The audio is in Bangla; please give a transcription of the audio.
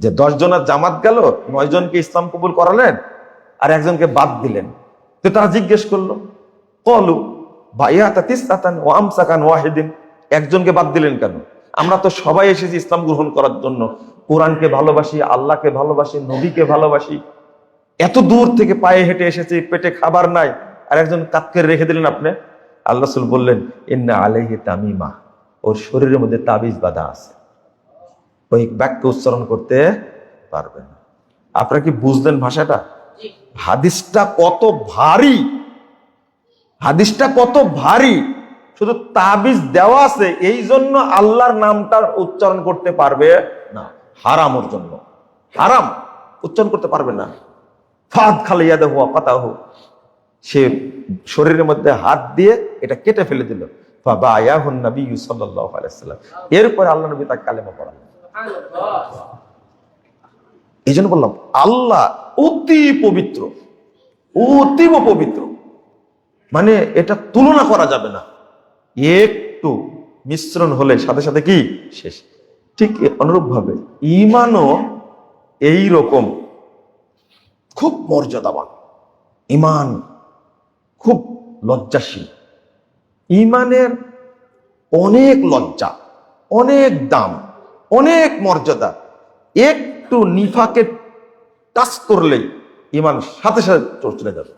যে দশ জনের জামাত গেল নয় জনকে ইসলাম কবুল করালেন আর একজনকে বাদ দিলেন। তো তারা জিজ্ঞেস করল, কলু ভাইয়া তাতিসাতান ও আমসাকান ওয়াহিদিন। একজনকে বাদ দিলেন কেন? আমরা তো সবাই এসেছি ইসলাম গ্রহণ করার জন্য। কোরআনকে ভালোবাসি, আল্লাহকে ভালোবাসি, নবীকে ভালোবাসি। এত দূর থেকে পায়ে হেঁটে এসেছি, পেটে খাবার নাই। আর একজন কাতকে রেখে দিলেন আপনি। আল্লাহ বললেন, ইন্না আলাইহি তামিমা। ওর শরীরের মধ্যে তাবিজ বাধা আছে। ওই বাক্য উচ্চারণ করতে পারবে না আপনারা কি বুঝলেন ভাষাটা? হাদিসটা কত ভারী। হাদিসটা কত ভারী। শুধু তাবিজ দেওয়া আছে এই জন্য আল্লাহর নামটার উচ্চারণ করতে পারবে না। হারাম ওর জন্য। হারাম। উচ্চারণ করতে পারবে না। ফাদ খালাইয়া দেহ কথা হোক সে শরীরের মধ্যে হাত দিয়ে এটা কেটে ফেলে দিল। বাবা আয়াহুন নবী সাল্লাল্লাহু আলাইহি সাল্লাম এরপরে আল্লাহ নবী তাকে কালেমা পড়ালেন। এই জন্য বললাম, আল্লাহ অতি পবিত্র অতীব পবিত্র। মানে এটা তুলনা করা যাবে না। একটু মিশ্রণ হলে সাথে সাথে কি? শেষ। ঠিক অনুরূপ ভাবে ইমানও এই রকম খুব মর্যাদাবান। ইমান খুব লজ্জাশীল। ইমানের অনেক লজ্জা, অনেক দাম। অনেক মর্যাদা। একটু নিফাকে টাচ করলেই ইমান সাথে সাথে চলে যাবে।